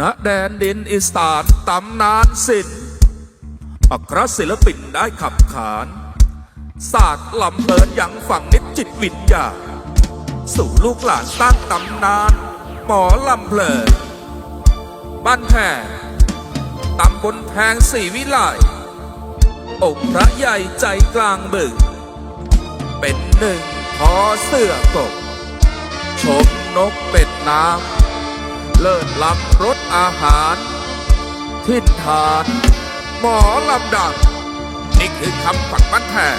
ณแดนดินอีสานตำนานศิลป์อัครศิลปินได้ขับขานศาสตร์ลำเพลินยังฝังนิดจิตวิญญาสู่ลูกหลานสร้างตำนานหมอลำเพลินบ้านแพงตำบลแพงสีวิไลองค์พระใหญ่ใจกลางบึงเป็นหนึ่งพอเสื้อกบชมนกเป็ดน้ำ เลิศล้ำรสอาหาร ทินทาน หมอลำดังนี่คือคำขวัญบ้านแพง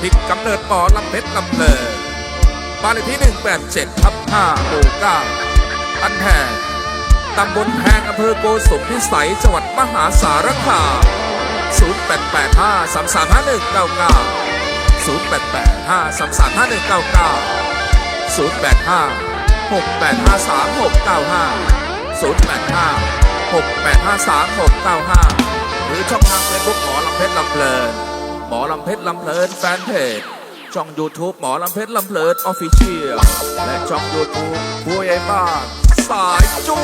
ที่กำเนิดหมอลำเพชรลำเลินบ้านเลขที่ 187ทับ5หมู่9อันแพงตำบลแพงอำเภอโกสมพิสัย จังหวัดมหาสารคาม0885 335199 0885 335199 085 6853 695 085 6853 695 หรือช่องทางเฟซบุ๊กหมอลำเพชรลำเพลิน หมอลำเพชรลำเพลินแฟนเพจ ช่อง YouTube หมอลำเพชรลำเพลินออฟฟิเชียลและช่อง YouTube ผู้ใหญ่บ้านสายจู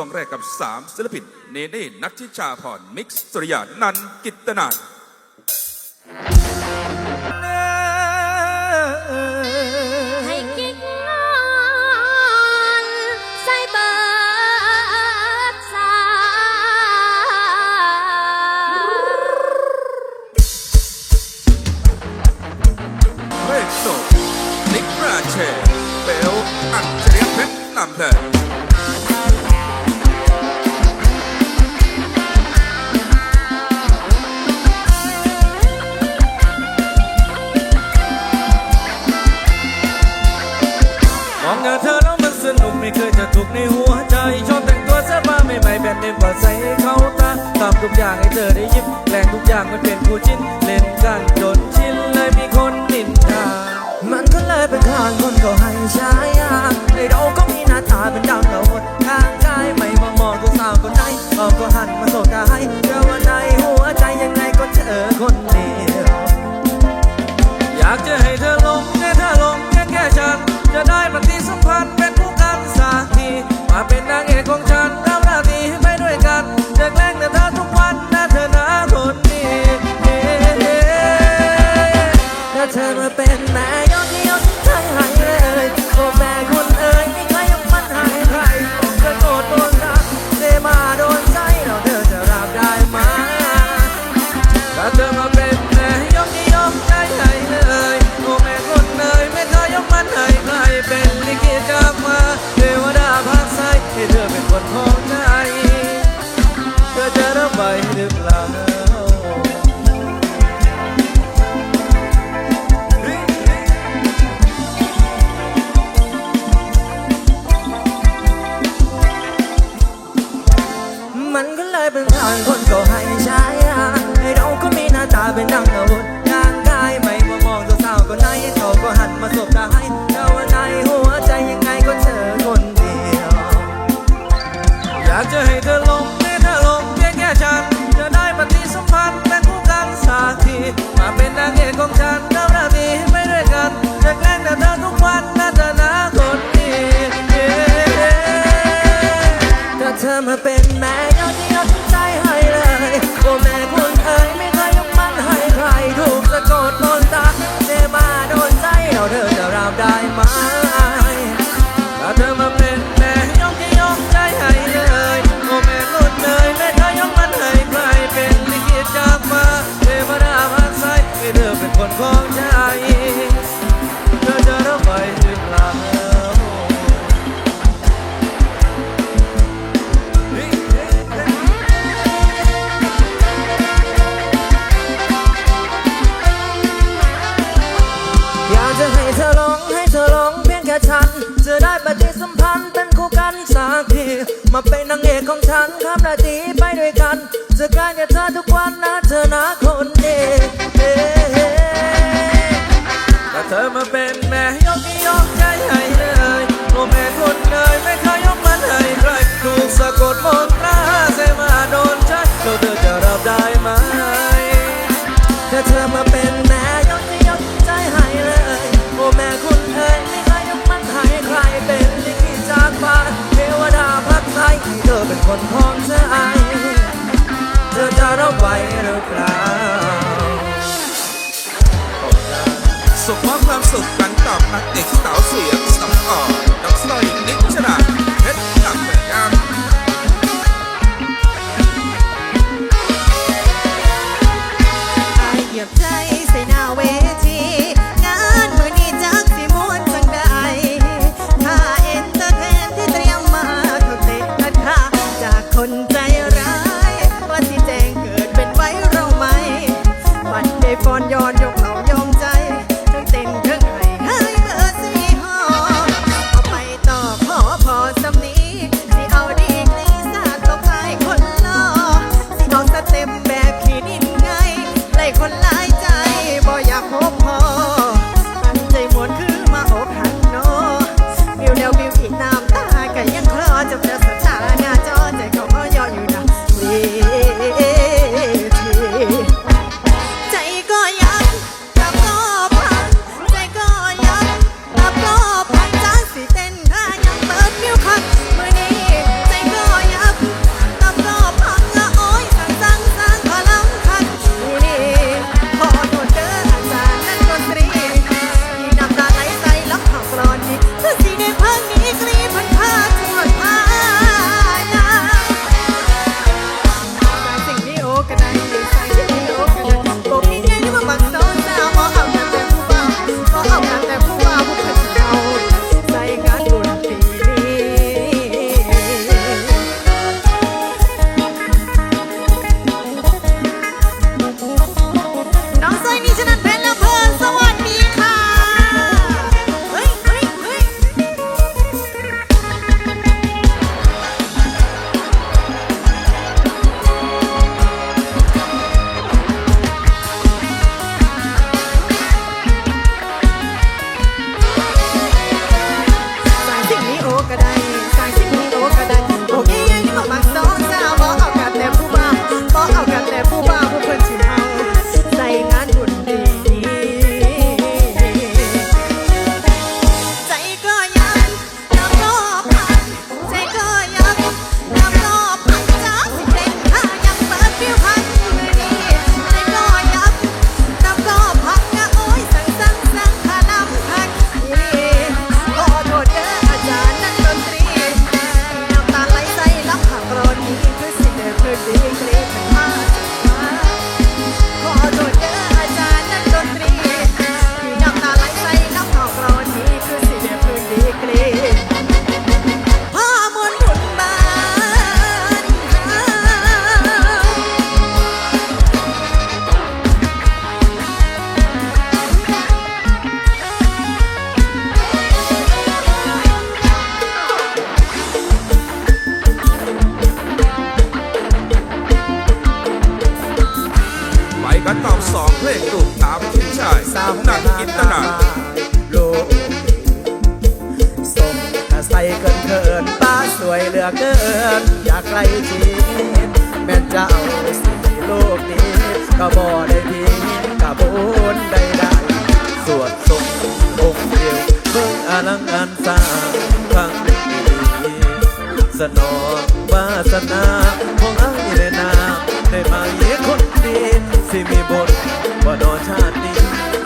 วงแรกกับ 3 ศิลปิน เนเน่นัทธิชาพรมิกซ์สุริยานันท์กิตนา ยเป็นทางคนก็ให้ฉายาไอเราก็มีหน้าตาเป็นดาวเหนือหดทางกายไม่มามองก็สาวคนไหนมองก็หันมาโสดให้เจอว่าในหัวใจยังไงก็เจอคนเดียวอยากจะให้เธอลงแค่เธอลงแค่แค่ฉัน จะได้ปฏิสัมพันธ์เป็นผู้กันสากทีมาเป็นนางเอกของฉัน live life. ได้ปฏิสัมพันธ์เป็นคู่กันสักทีมาเป็นนางเอกของฉันข้ามนาทีไปด้วยกันจะกลายเป็นเธอทุกวันนะเธอนะคน เป็นคนของเธอไอเธอจะรับไหวหรือเปล่าส่งมอบความสุขกันตอบนักเด็กที่เต๋าเสียงสำออก นอยากใกล้ชิดแม่นเจ้าสีโลกนี้ ก็บ่ได้พีกะบุญได้ได้สวดทรงองค์เดียวเบิ่งอลังการสร้างครั้งดีสนองวาสนาของอ้ายและนาได้มาเยี่ยคนดีสิมีบทบ่นอชาตินี้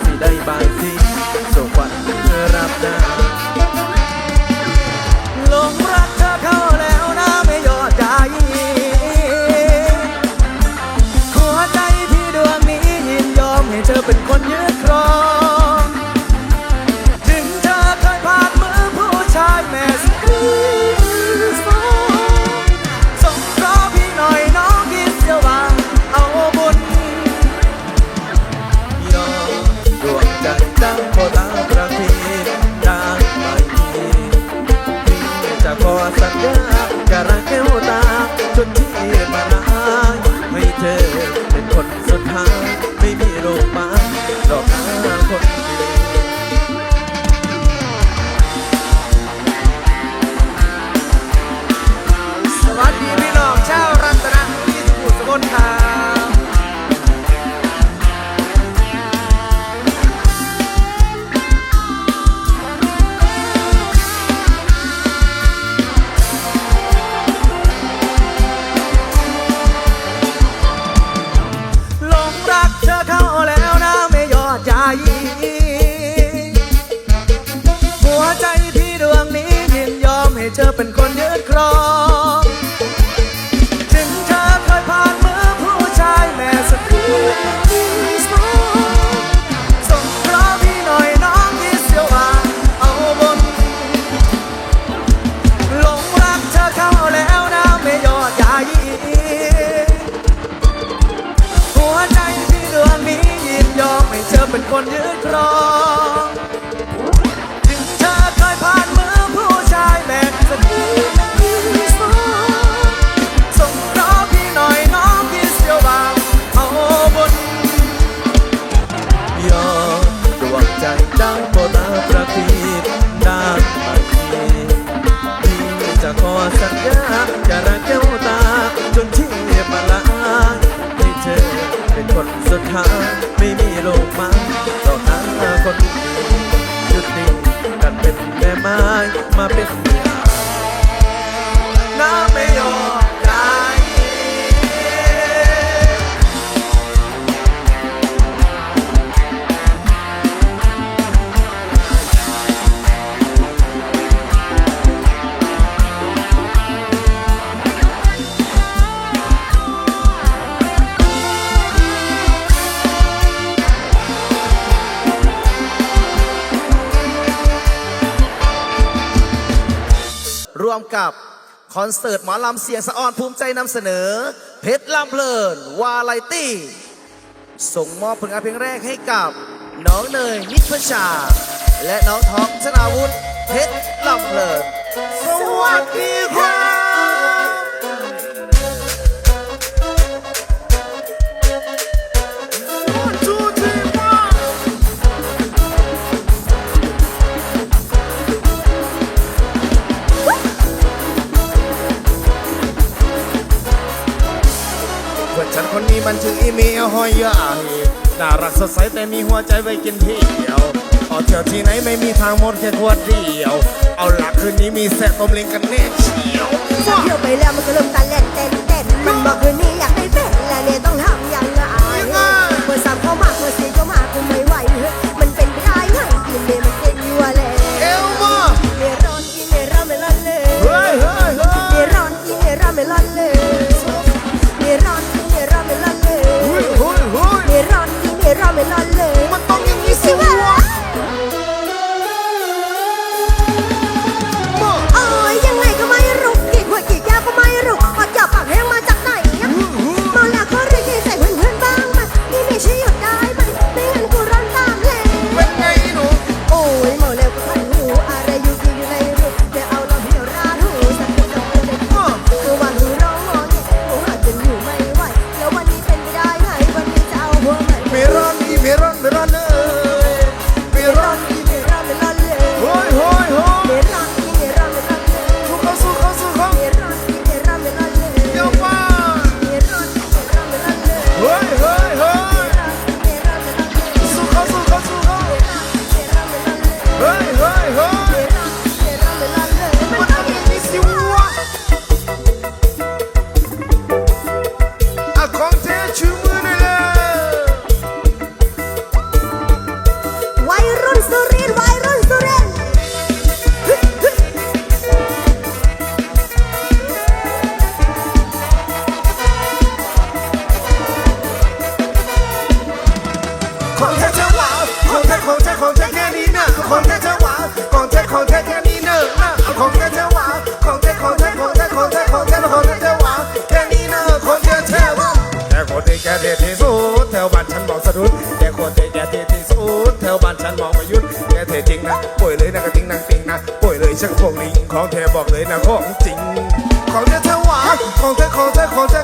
สิได้บายสิสขวัญรับน้า เป็นคนยึดครอง สุดท้ายไม่มีโลกมาต่อหาคนดีหยุดนิ่งกันเป็นแม่ไม้มาเป็นเมียน้าไม่ยอม กับคอนเสิร์ตหมอลำเสียงสะออนภูมิใจนำเสนอ เพชรลำเพลินวาไลตี้ ส่งมอบผลงานเพลงแรกให้กับ น้องเนยนิพชา และน้องท้องชนาวุฒิเพชรลำเพลิน สวัสดีครับ อีเมลหอยใหญ่น่ารักสดใสแต่มีหัวใจไว้กินเที่ยวออกเที่ยวที่ไหนไม่มีทางหมดแค่ขวดเดียว เอาหลักคืนนี้มีแซ่ต้มเล้งกันแน่เชียว เที่ยวไปแล้วมันก็เริ่มตาเล่นเต้นเต้นมันบอกคืนนี้อยากให้เป็านฉันมองปรยุดแกเทจริงนะป่วยเลยนะกระทิงนางติงนะป่วยเลยช่างพวกลิงของแท้บอกเลยนะของจริง ของเธอเธหวานของเธอของเธอของเธอ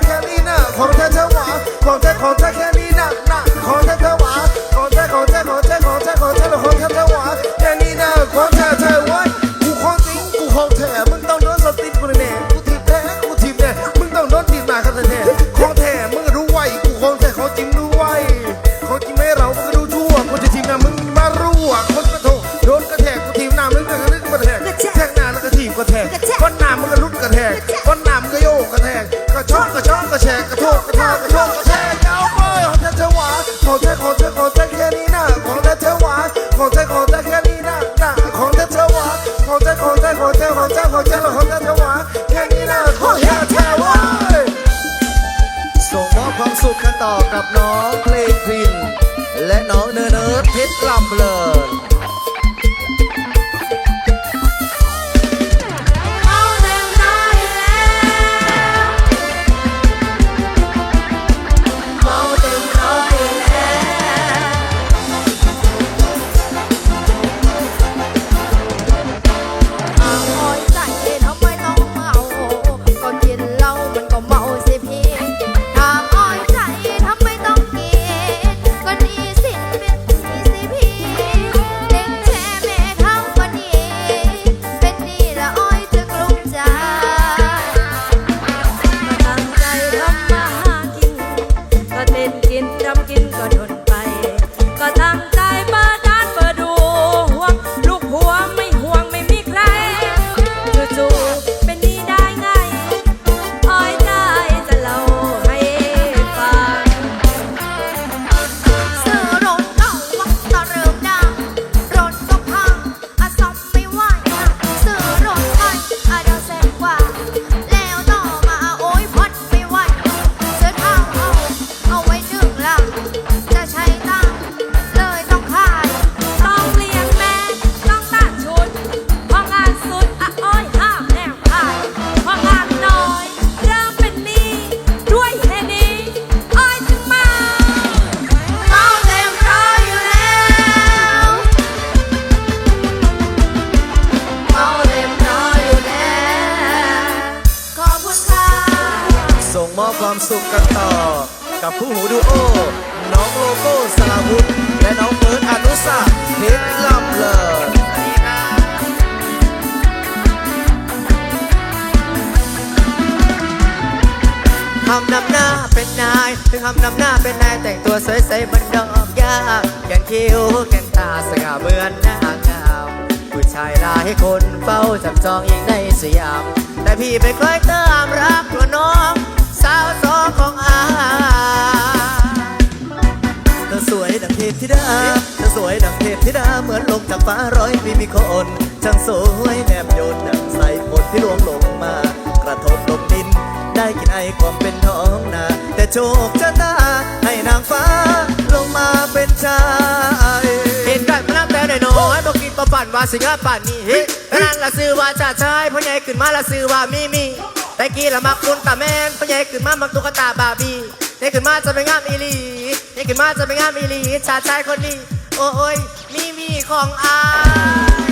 ายหลายคนเฝ้าจับจองยิงในสยาม แต่พี่ไม่เคยเติมรักตัวน้อง สาวสองของอาเธอสวยดังเทพธิดาเธอสวยดังเทพธิดาเหมือนลงจากฟ้าร้อยปีมีคนช่างสวยแนบโยนดังใส่ผลที่ลวงลงมา กระทบลงดิน ได้กินไอความเป็นท้องนา แต่โชคชะตาให้นางฟ้าลงมาเป็นชา บกินประปั่นว่าสิงห์ป่านนี้เฮ้นั่นละซื้อว่าจะใช้พ่อใหญ่ขึ้นมาละซื้อว่ามีมีแต่กี้ละมาคุณตาแมนพ่อใหญ่ขึ้นมามักตุ๊กตาบาร์บี้ใหญ่ขึ้นมาจะไปงามอีลีใหญ่ขึ้นมาจะไปงามอีลีชาชายคนนี้โอ้ยมีมีของอาย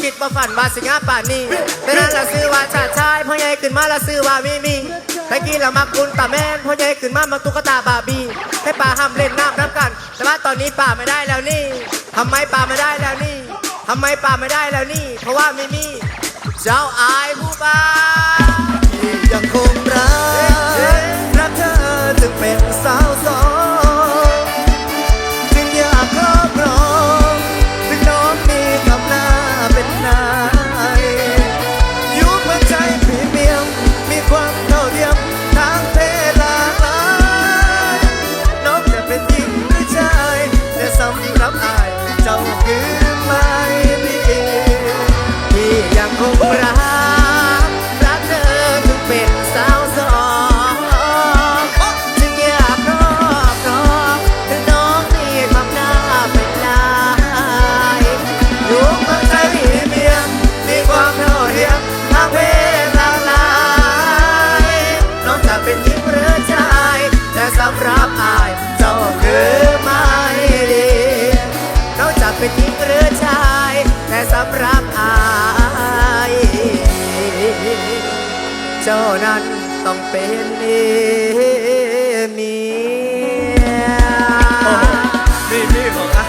คิดบ่ฝันว่าสิงหาป่านนี้แต่นั้นละซื้อว่าชาชายพ่อใหญ่ขึ้นมาละซื้อว่ามีมีตะกี้ละมักคุณตาแม่นพ่อใหญ่ขึ้นมามักตุ๊กตาบาร์บี้ให้ป่าห้ามเล่นน้ำน้ำกัน แต่ว่าตอนนี้ป่าไม่ได้แล้วนี่ทำไมป่าไม่ได้แล้วนี่ทำไมป่าไม่ได้แล้วนี่ เพราะว่ามีมีเจ้าอายผู้บ้ายังคงรักรักเธอจึงเป็นสาว ต้อเมียนี่พี่ของอะ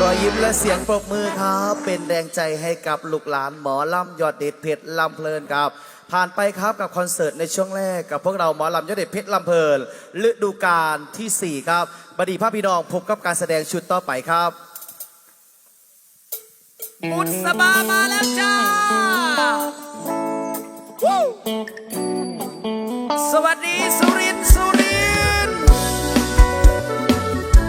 รอยยิ้มและเสียงปรบมือครับ เป็นแรงใจให้กับลูกหลานหมอลำยอดเด็ดเพชรลำเพลินครับ ผ่านไปครับกับคอนเสิร์ตในช่วงแรกกับพวกเราหมอลำยอดเด็ดเพชรลำเพลินฤดูกาลที่ 4 ครับ บดีภาพพี่น้องพบกับการแสดงชุดต่อไปครับบุษบามาแล้วจ้า สวัสดีสุรินทร์